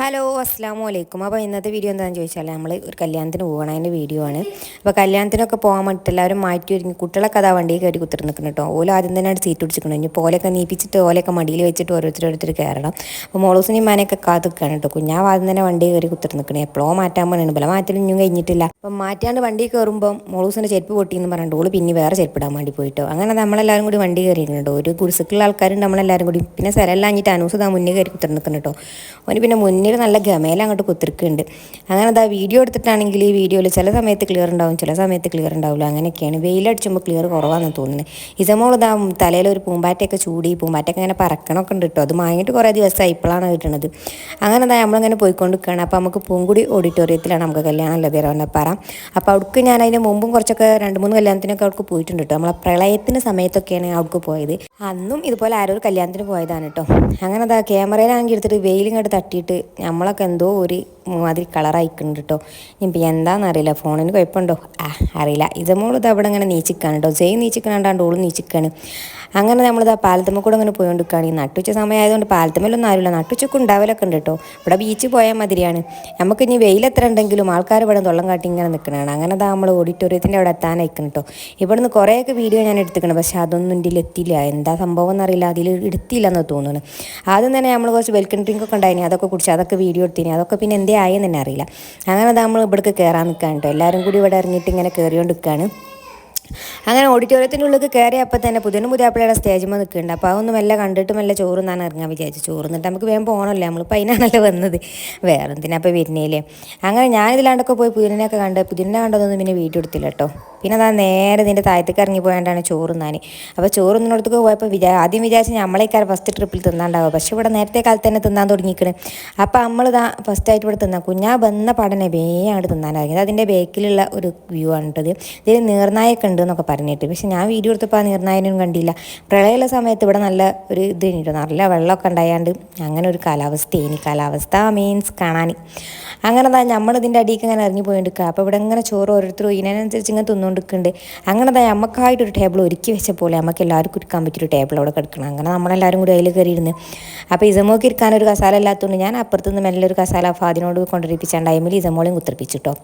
Hello അസ്സാം വലൈക്കും അപ്പോൾ ഇന്നത്തെ വീഡിയോ എന്താണെന്ന് ചോദിച്ചാൽ നമ്മൾ ഒരു കല്യാണത്തിന് പോകണം അതിന്റെ വീഡിയോ ആണ്. അപ്പോൾ കല്യാണത്തിനൊക്കെ പോകാൻ വേണ്ടിയിട്ട് എല്ലാവരും മാറ്റി ഒരുങ്ങി കുട്ടികളൊക്കെ അതാ വണ്ടിയിൽ കയറി കുത്തിരി നിൽക്കണം കേട്ടോ. ഓല ആദ്യം തന്നെ സീറ്റ് പിടിച്ചിരിക്കണം ഇനി പോലെയൊക്കെ നീപ്പിച്ചിട്ട് ഓലൊക്കെ മടിയിൽ വെച്ചിട്ട് ഓരോരുത്തർ കയറണം. അപ്പോൾ മോളൂസിനെയും മാനൊക്കെ കാത്തുക്കാണ് കേട്ടോ. കുഞ്ഞാവ് ആദ്യം തന്നെ വണ്ടിയിൽ കയറി കുത്തിരി നിൽക്കണേ. എപ്പോഴോ മാറ്റാൻ പോകണം പല മാറ്റലും ഇനിയും കഴിഞ്ഞിട്ടില്ല. അപ്പം മാറ്റാണ്ട് വണ്ടി കയറുമ്പോൾ മോളൂസിന്റെ ചെരുപ്പ് പൊട്ടിയെന്ന് പറഞ്ഞിട്ട് ഓൾ പിന്നെ വേറെ ചെരുപ്പിടാൻ വേണ്ടി പോയിട്ടോ. അങ്ങനെ നമ്മളെല്ലാവരും കൂടി വണ്ടി കയറിയിട്ടുണ്ട് ഒരു കുടിസുക്കുള്ള ആൾക്കാരുണ്ട് നമ്മളെല്ലാവരും കൂടി. പിന്നെ സ്ഥലമെല്ലാം കഴിഞ്ഞിട്ട് അനൂസ് താ മുന്നേ കയറി കുത്തിരി നിൽക്കണം കേട്ടോ. അവന് പിന്നെ മുന്നിൽ നല്ല ഗമേല അങ്ങോട്ട് കുത്തിരിക്കുന്നുണ്ട്. അങ്ങനെ അതാ വീഡിയോ എടുത്തിട്ടാണെങ്കിൽ ഈ വീഡിയോയിൽ ചില സമയത്ത് ക്ലിയർ ഉണ്ടാവും ചില സമയത്ത് ക്ലിയർ ഉണ്ടാവില്ല. അങ്ങനെയൊക്കെയാണ്. വെയിലടിച്ചുമ്പോൾ ക്ലിയർ കുറവാണെന്ന് തോന്നുന്നത് ഇസമോൾ തലയിൽ ഒരു പൂമ്പാറ്റയൊക്കെ ചൂടി പൂമ്പാറ്റയൊക്കെ ഇങ്ങനെ പറക്കണമൊക്കെ ഉണ്ട് കേട്ടോ അത് വാങ്ങിയിട്ട് കുറേ ദിവസമായി ഇപ്പോഴാണ് കിട്ടുന്നത് അങ്ങനെ അതാ നമ്മളിങ്ങനെ പോയിക്കൊണ്ടിരിക്കുകയാണ് അപ്പോൾ നമുക്ക് പൂങ്കുടി ഓഡിറ്റോറിയത്തിലാണ് നമുക്ക് കല്യാണം ഉള്ളത് പറ. അപ്പോൾ അവിടേക്ക് ഞാൻ അതിന് മുമ്പും കുറച്ചൊക്കെ രണ്ട് മൂന്ന് കല്യാണത്തിനൊക്കെ അവിടേക്ക് പോയിട്ടുണ്ട് കേട്ടോ നമ്മളെ പ്രളയത്തിന് സമയത്തൊക്കെയാണ് അവിടേക്ക് പോയത്. അന്നും ഇതുപോലെ ആരോ ഒരു കല്യാണത്തിന് പോയതാണ് കേട്ടോ അങ്ങനെ അതാ ക്യാമറയിലാണെങ്കിൽ എടുത്തിട്ട് വെയിലിങ്ങോട്ട് തട്ടിയിട്ട് നമ്മളൊക്കെ എന്തോ ഒരു മാതിരി കളറായിക്കുന്നുണ്ട് കേട്ടോ ഇനിയിപ്പോൾ എന്താണെന്നറിയില്ല ഫോണിന് കുഴപ്പമുണ്ടോ ആ അറിയില്ല. ഇതമോൾ ഇത് അവിടെ ഇങ്ങനെ നീച്ചിക്കാണ് കേട്ടോ ജയ് നീച്ചിക്കണാണ്ടാണ്ട് ഓളും നീച്ചിക്കാണ്. അങ്ങനെ നമ്മളിത് ആ പാലത്തമ്മ കൂടെ അങ്ങനെ പോയോണ്ടിരിക്കുകയാണ് ഈ നട്ടുച്ച സമയമായതുകൊണ്ട് പാലത്തമ്മലൊന്നും ആരുമില്ല നട്ടുച്ചക്ക് ഉണ്ടാവലൊക്കെ ഉണ്ട് കേട്ടോ ഇവിടെ ബീച്ച് പോയാൽ മതിരിയാണ്. നമുക്ക് ഇനി വെയിലെത്ര ഉണ്ടെങ്കിലും ആൾക്കാർ ഇവിടെ തൊള്ളം കാട്ടി ഇങ്ങനെ നിൽക്കണതാണ് അങ്ങനെ അതാ നമ്മൾ ഓഡിറ്റോറിയത്തിന്റെ അവിടെ എത്താനായിക്കണം കേട്ടോ ഇവിടുന്ന് കുറേയൊക്കെ വീഡിയോ ഞാൻ എടുത്തിക്കണം. പക്ഷേ അതൊന്നും ഇതിൽ എത്തിയില്ല. എന്താ സംഭവം എന്നറിയില്ല. അതിൽ എടുത്തില്ല എന്ന് തോന്നുന്നു ആദ്യം തന്നെ നമ്മൾ കുറച്ച് വെൽക്കം ഡ്രിങ്ക് ഒക്കെ ഉണ്ടായിനി. അതൊക്കെ കുടിച്ച്. അതൊക്കെ വീഡിയോ എടുത്തിനി. അതൊക്കെ പിന്നെ എന്തേ ആയെന്ന് തന്നെ അറിയില്ല. അങ്ങനെ നമ്മൾ ഇവിടേക്ക് കയറാൻ നിൽക്കാൻ കേട്ടോ എല്ലാവരും കൂടി ഇവിടെ ഇറങ്ങിയിട്ട് ഇങ്ങനെ കയറിയോണ്ട് നിൽക്കുകയാണ് അങ്ങനെ ഓഡിറ്റോറിയത്തിന്റെ ഉള്ളിൽ കയറിയപ്പോൾ തന്നെ പുതിയ പുതിയാപ്പിളയുടെ സ്റ്റേജുമ്പോൾ നിൽക്കുന്നുണ്ട് അപ്പോൾ അതൊന്നും എല്ലാം കണ്ടിട്ട് മെല്ലെ ചോറുന്നാണ് ഇറങ്ങാൻ വിചാരിച്ചു. ചോറുന്നിട്ട് നമുക്ക് വേഗം പോകണമല്ലേ നമ്മളിപ്പോൾ അതിനാണല്ലോ വന്നത്. വേറെ എന്തിനാ അപ്പോൾ വരുന്നേലേ. അങ്ങനെ ഞാനിതിലാണ്ടൊക്കെ പോയി പുതിനൊക്കെ കണ്ട്. പുതിനെ കണ്ടതൊന്നും പിന്നെ വീട്ടിൽ എടുത്തില്ല കേട്ടോ പിന്നെ അതാ നേരെ ഇതിന്റെ താഴത്തേക്ക് ഇറങ്ങി പോയാണ്ടാണ് ചോറുന്നാൻ അപ്പോൾ ചോറ് ചോറുന്നിടത്തേക്ക് പോയപ്പോൾ വിചാ ആദ്യം വിചാരിച്ച് നമ്മളേക്കാർ ഫസ്റ്റ് ട്രിപ്പിൽ തിന്നാണ്ടാവുക. പക്ഷേ ഇവിടെ നേരത്തെ കാലത്ത് തന്നെ തിന്നാൻ തുടങ്ങിക്കണ്. അപ്പോൾ നമ്മൾ ഇതാ ഫസ്റ്റ് ആയിട്ട് ഇവിടെ തിന്നാം. കുഞ്ഞാ വന്ന പടനെ വേഗം തിന്നാനായിരുന്നു അതിന്റെ ബേക്കിലുള്ള ഒരു വ്യൂ ആണ് കേട്ടത് ഇതിൽ നീർനായൊക്കെ ഉണ്ട് എന്നൊക്കെ പറഞ്ഞിട്ട്. പക്ഷെ ഞാൻ വീഡിയോ എടുത്തപ്പോൾ ആ നീർനായനും കണ്ടില്ല. പ്രളയമുള്ള സമയത്ത് ഇവിടെ നല്ല ഒരു ഇത് കഴിഞ്ഞിട്ട് നല്ല വെള്ളമൊക്കെ ഉണ്ടായാണ്ട് അങ്ങനെ ഒരു കാലാവസ്ഥ ഇനി കാലാവസ്ഥ മീൻസ് കാണാൻ അങ്ങനെ തന്നെ നമ്മൾ ഇതിന്റെ അടിയിലേക്ക് ഇങ്ങനെ ഇറങ്ങി പോയിട്ടുണ്ട് അപ്പോൾ ഇവിടെ ഇങ്ങനെ ചോറ് ഓരോരുത്തരും ഇതിനനുസരിച്ച് ഇങ്ങനെ തിന്നുകൊണ്ടിരിക്കുന്നുണ്ട് അങ്ങനെ തന്നെ നമുക്കായിട്ടൊരു ടേബിൾ ഒരുക്കി വെച്ച പോലെ നമുക്ക് എല്ലാവർക്കും ഇരിക്കാൻ പറ്റിയൊരു ടേബിൾ അവിടെ കിടക്കണം. അങ്ങനെ നമ്മളെല്ലാവരും കൂടി അതിൽ കയറിയിരുന്ന് അപ്പോൾ ഇസമോക്ക് ഇരിക്കാൻ ഒരു കസാല ഇല്ലാത്തതുകൊണ്ട് ഞാൻ അപ്പുറത്തുനിന്ന് മെല്ലെ ഒരു കസാല ഫാദിനോട് കൊണ്ടുവരിപ്പിച്ചാൽ ടൈമിൽ ഇസമോളെയും കുത്തിരിപ്പിച്ചിട്ടോ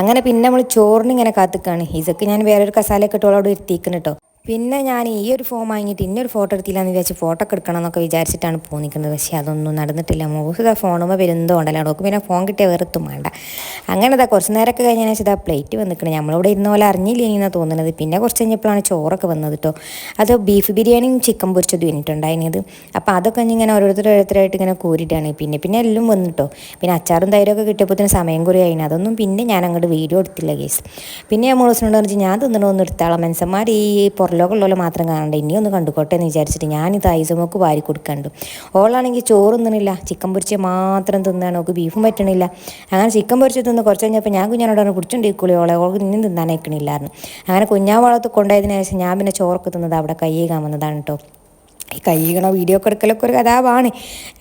അങ്ങനെ പിന്നെ നമ്മൾ ചോറിന് ഇങ്ങനെ കാത്തുക്കാണ്. ഇസക്ക് ഞാൻ വേറൊരു കസാലയൊക്കെ ഇട്ടോളോട് ഇരുത്തിക്കണം കേട്ടോ പിന്നെ ഞാൻ ഈ ഒരു ഫോം വാങ്ങിയിട്ട് ഇന്നൊരു ഫോട്ടോ എടുത്തില്ലാന്ന് വിചാരിച്ച് ഫോട്ടോ ഒക്കെ എടുക്കണം എന്നൊക്കെ വിചാരിച്ചിട്ടാണ് പോന്നിക്കുന്നത് പക്ഷേ അതൊന്നും നടന്നിട്ടില്ല. മോഹുത ഫോണുമ്പോൾ വരുന്നതോ ഉണ്ടല്ലോ നോക്ക് പിന്നെ ഫോൺ കിട്ടിയ വേറെത്തും വേണ്ട. അങ്ങനെ ഇതാ കുറച്ച് നേരമൊക്കെ കഴിഞ്ഞാൽ വെച്ചാൽ ആ പ്ലേറ്റ് വന്നിക്കണം. നമ്മളിവിടെ ഇരുന്ന പോലെ അറിഞ്ഞില്ല എന്നാണ് തോന്നുന്നത് പിന്നെ കുറച്ച് കഴിഞ്ഞപ്പോഴാണ് ചോറൊക്കെ വന്നത് കേട്ടോ അത് ബീഫ് ബിരിയാണിയും ചിക്കൻ പൊരിച്ചതും വേണ്ടിയിട്ടുണ്ടായിരുന്നത് അപ്പോൾ അതൊക്കെ ഇങ്ങനെ ഓരോരുത്തർ ഓരോരുത്തരായിട്ട് ഇങ്ങനെ കൂരിയിട്ടാണ്. പിന്നെ പിന്നെ എല്ലാം വന്നിട്ടോ പിന്നെ അച്ചാറും തൈരൊക്കെ കിട്ടിയപ്പോൾ തന്നെ സമയം കുറേ ആയിരുന്നു അതൊന്നും പിന്നെ ഞാൻ അങ്ങോട്ട് വീഡിയോ എടുത്തില്ല കേസ് പിന്നെ ഞാൻ മോളസിനോട് പറഞ്ഞു ഞാൻ തിന്നണമെന്ന് എടുത്താളാം മനുഷ്യന്മാർ ഈ പുറ ലോകമുള്ളവരെ മാത്രം കാണണ്ട. ഇനി ഒന്ന് കണ്ടുകോട്ടെ എന്ന് വിചാരിച്ചിട്ട് ഞാനിത് ഐസമൊക്കെ വാരി കൊടുക്കണ്ടു. ഓളാണെങ്കിൽ ചോറ് തിന്നണില്ല ചിക്കൻ പൊരിച്ച് മാത്രം തിന്നാണ്. ഓക്ക് ബീഫും പറ്റണില്ല. അങ്ങനെ ചിക്കൻ പൊരിച്ച് തിന്ന് കുറച്ച് കഴിഞ്ഞപ്പോൾ ഞാൻ കുഞ്ഞാനോട് പറഞ്ഞു കുടിച്ചുകൊണ്ടിരിക്കൂലേ ഓളെ. ഓൾക്ക് ഇന്നും തിന്നാനേക്കണില്ലായിരുന്നു അങ്ങനെ കുഞ്ഞാവളത്ത് കൊണ്ടുപോയതിനു ശേഷം ഞാൻ പിന്നെ ചോറൊക്കെ തിന്നത് അവിടെ കൈ വന്നതാണ് കേട്ടോ ഈ കൈകണ വീഡിയോ ഒക്കെ എടുക്കലൊക്കെ ഒരു കഥാവാണ്.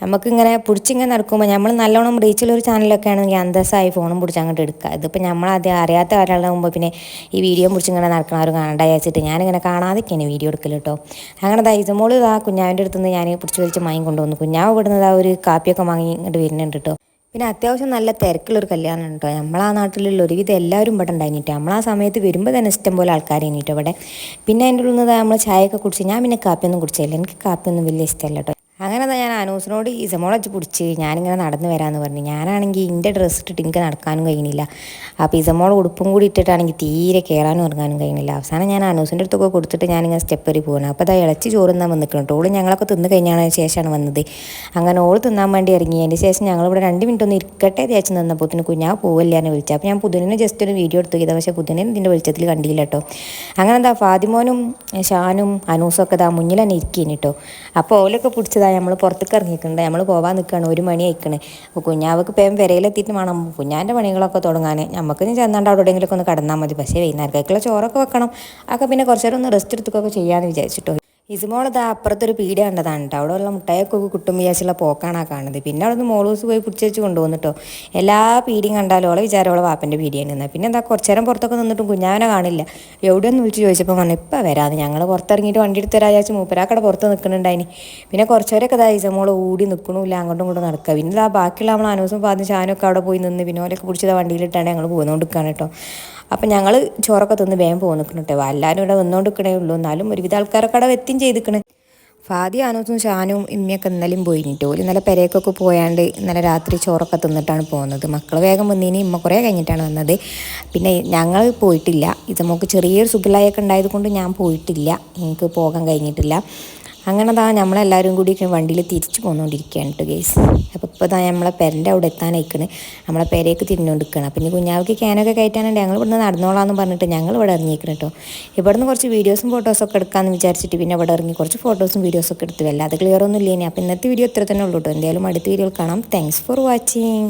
നമുക്കിങ്ങനെ പിടിച്ചിങ്ങനെ നടക്കുമ്പോൾ നമ്മൾ നല്ലോണം റീച്ചിലൊരു ചാനലൊക്കെ ആണെങ്കിൽ അന്തസ്സായി ഫോണും പിടിച്ച് അങ്ങോട്ട് എടുക്കുക ഇതിപ്പോൾ നമ്മളാദ്യം അറിയാത്ത ഒരാളാകുമ്പോൾ പിന്നെ ഈ വീഡിയോ പിടിച്ചിങ്ങനെ നടക്കണവർ കാണണ്ട വിചാരിച്ചിട്ട് ഞാനിങ്ങനെ കാണാതൊക്കെയാണ് വീഡിയോ എടുക്കൽ കേട്ടോ അങ്ങനെ ദൈസമോൾ ആ കുഞ്ഞാവിന്റെ അടുത്ത് നിന്ന് ഞാൻ പിടിച്ച് വലിച്ച് വാങ്ങി കൊണ്ടുവന്നു. കുഞ്ഞാവ് വിടുന്നത് ആ ഒരു കാപ്പിയൊക്കെ വാങ്ങി ഇങ്ങോട്ട് വരുന്നുണ്ട് കേട്ടോ പിന്നെ അത്യാവശ്യം നല്ല തിരക്കുള്ളൊരു കല്യാണം കേട്ടോ നമ്മളാ നാട്ടിലുള്ള ഒരുവിധം എല്ലാവരും ഇവിടെ ഉണ്ടായിട്ടോ ആ സമയത്ത് വരുമ്പോൾ തന്നെ ഇഷ്ടം പോലെ ആൾക്കാർ കഴിഞ്ഞിട്ട് ഇവിടെ പിന്നെ അതിന്റെ ഉള്ളിൽ നിന്ന് നമ്മൾ ചായയൊക്കെ കുടിച്ച് ഞാൻ പിന്നെ കാപ്പിയൊന്നും കുടിച്ചില്ല. എനിക്ക് കാപ്പിയൊന്നും വലിയ ഇഷ്ടമല്ല കേട്ടോ അങ്ങനെ ഞാൻ അനൂസിനോട് ഈ സമോളച്ച് പിടിച്ച് ഞാനിങ്ങനെ നടന്നു വരാമെന്ന് പറഞ്ഞു. ഞാനാണെങ്കിൽ എന്റെ ഡ്രസ്സ് ഇട്ടിട്ട് എനിക്ക് നടക്കാനും കഴിയുന്നില്ല അപ്പോൾ ഇസമോൾ ഉടുപ്പും കൂടി ഇട്ടിട്ടാണെങ്കിൽ തീരെ കയറാനും ഇറങ്ങാനും കഴിയുന്നില്ല അവസാനം ഞാൻ അനൂസിന്റെ അടുത്തൊക്കെ കൊടുത്തിട്ട് ഞാനിങ്ങനെ സ്റ്റെപ്പ് വരെ പോകണം അപ്പോൾ അത് ഇളച്ച് ചോറുന്നാൻ വന്നിക്കണം ഓൾ ഞങ്ങളൊക്കെ തിന്ന് കഴിഞ്ഞാണ് ശേഷമാണ് വന്നത്. അങ്ങനെ ഓൾ തിന്നാൻ വേണ്ടി ഇറങ്ങി. അതിന്റെ ശേഷം ഞങ്ങളിവിടെ രണ്ട് മിനിറ്റ് ഒന്ന് ഇരിക്കട്ടെ തേച്ച് തന്നെ കുഞ്ഞാ പോവില്ല എന്ന് വിളിച്ചു. അപ്പോൾ ഞാൻ പുതിനെ ജസ്റ്റ് ഒരു വീഡിയോ എടുത്തു ചെയ്താൽ പക്ഷേ പുതിനെ ഇതിന്റെ വെളിച്ചത്തിൽ കണ്ടില്ല കേട്ടോ അങ്ങനെ എന്താ ഫാദിമോനും ഷാനും അനൂസും ഒക്കെ ഇതാ മുന്നിൽ തന്നെ ഇരിക്കുന്നു കേട്ടോ അപ്പോൾ ഓലൊക്കെ പിടിച്ചതാ നമ്മൾ പുറത്തേക്ക് ഇറങ്ങിയിട്ടുണ്ട്. നമ്മൾ പോവാൻ നിൽക്കുകയാണ് ഒരു മണി അയക്കണേ അപ്പോൾ കുഞ്ഞാവക്ക് ഇപ്പം വിരയിലെത്തിയിട്ട് വേണം. കുഞ്ഞാന്റെ പണികളൊക്കെ തുടങ്ങാൻ നമുക്ക് ചെന്നാണ്ട് അവിടെ എവിടെയെങ്കിലുമൊക്കെ ഒന്ന് കടന്നാൽ മതി. പക്ഷേ വൈകുന്നേരത്തേക്കുള്ള ചോറൊക്കെ വെക്കണം. അതൊക്കെ പിന്നെ കുറച്ച് നേരം ഒന്ന് റെസ്റ്റ് എടുത്തൊക്കെ ചെയ്യാമെന്ന് വിചാരിച്ചിട്ടോ. ഇസുമോളത് അപ്പുറത്തൊരു പീടിക കണ്ടതാണ് കേട്ടോ അവിടെ ഉള്ള മുട്ടായൊക്കെ കുട്ടും വിചാരിച്ചുള്ള പോക്കാണ് ആ കാണുന്നത്. പിന്നെ അവിടെ നിന്ന് മോളൂസ് പോയി പിടിച്ചേച്ച് കൊണ്ടുവന്നിട്ടോ എല്ലാ പീടിയും കണ്ടാലും അവളെ വിചാരം അവളെ വാപ്പന്റെ പീടിയാണ് നിന്ന് പിന്നെ എന്താ കുറച്ച് നേരം പുറത്തൊക്കെ നിന്നിട്ടും കുഞ്ഞാവനെ കാണില്ല. എവിടെയൊന്ന് വിളിച്ച് ചോദിച്ചപ്പോൾ പറഞ്ഞു ഇപ്പം വരാതെ ഞങ്ങൾ പുറത്തിറങ്ങിയിട്ട് വണ്ടി എടുത്ത് തരാ മൂപ്പരാക്കടെ പുറത്ത് നിൽക്കുന്നുണ്ടായിനി പിന്നെ കുറച്ചുപേരൊക്കെ ഇതാ മോളെ ഓടി നിൽക്കണില്ല അങ്ങോട്ടും ഇങ്ങോട്ടും നടക്കുക പിന്നെ ആ ബാക്കിയുള്ള നമ്മൾ അനൂസും പാതും ചാനൊക്കെ അവിടെ പോയി നിന്ന് പിന്നെ ഓലൊക്കെ പിടിച്ചത് വണ്ടിയിലിട്ടാണ് ഞങ്ങൾ പോന്നുകൊണ്ടിരിക്കുകയാണ് കേട്ടോ അപ്പം ഞങ്ങൾ ചോറൊക്കെ തിന്ന് വേഗം പോകുന്നു നിൽക്കണം കേട്ടോ എല്ലാവരും ഇവിടെ വന്നുകൊണ്ടിരിക്കണേ ഉള്ളൂ. എന്നാലും ഒരുവിധ ആൾക്കാരൊക്കെ അവിടെ എത്തിയും ചെയ്തിക്കണേ. ഫാദി ആനൂസും ഷാനും ഇമ്മയൊക്കെ ഇന്നലെയും പോയിട്ട് ഒരു നല്ല പെരേക്കൊക്കെ പോയാണ്ട് ഇന്നലെ രാത്രി ചോറൊക്കെ തിന്നിട്ടാണ് പോകുന്നത് മക്കൾ വേഗം വന്നതിന് ഇമ്മ കുറേ കഴിഞ്ഞിട്ടാണ് വന്നത്. പിന്നെ ഞങ്ങൾ പോയിട്ടില്ല. ഇത് നമുക്ക് ചെറിയൊരു സുഖലായൊക്കെ ഉണ്ടായത് കൊണ്ട് ഞാൻ പോയിട്ടില്ല. എനിക്ക് പോകാൻ കഴിഞ്ഞിട്ടില്ല. അങ്ങനെ താ നമ്മളെല്ലാവരും കൂടി വണ്ടിയിൽ തിരിച്ചു പോന്നുകൊണ്ടിരിക്കുകയാണ് കേട്ടോ ഗേസ് അപ്പോൾ ഇപ്പോൾ താ നമ്മളെ പെരന്റെ അവിടെ എത്താനായിക്കണ്. നമ്മളെ പെരേക്ക് തിരിഞ്ഞുകൊണ്ടിരിക്കണം അപ്പം ഇനി കുഞ്ഞാവൾക്ക് ക്യാനൊക്കെ കയറ്റാനുണ്ട്. ഞങ്ങൾ ഇവിടുന്ന് നടന്നോളാന്ന് പറഞ്ഞിട്ട് ഞങ്ങൾ ഇവിടെ ഇറങ്ങിയിരിക്കണം കേട്ടോ ഇവിടുന്ന് കുറച്ച് വീഡിയോസും ഫോട്ടോസൊക്കെ എടുക്കാമെന്ന് വിചാരിച്ചിട്ട് പിന്നെ ഇവിടെ ഇറങ്ങി കുറച്ച് ഫോട്ടോസും വീഡിയോസൊക്കെ എടുത്തു വല്ലാതെ ക്ലിയർ ഒന്നും ഇല്ലേനെ അപ്പോൾ ഇന്നത്തെ വീഡിയോ ഇത്ര തന്നെ ഉള്ളൂ കേട്ടോ എന്തായാലും അടുത്ത വീഡിയോയിൽ കാണാം. Thanks for watching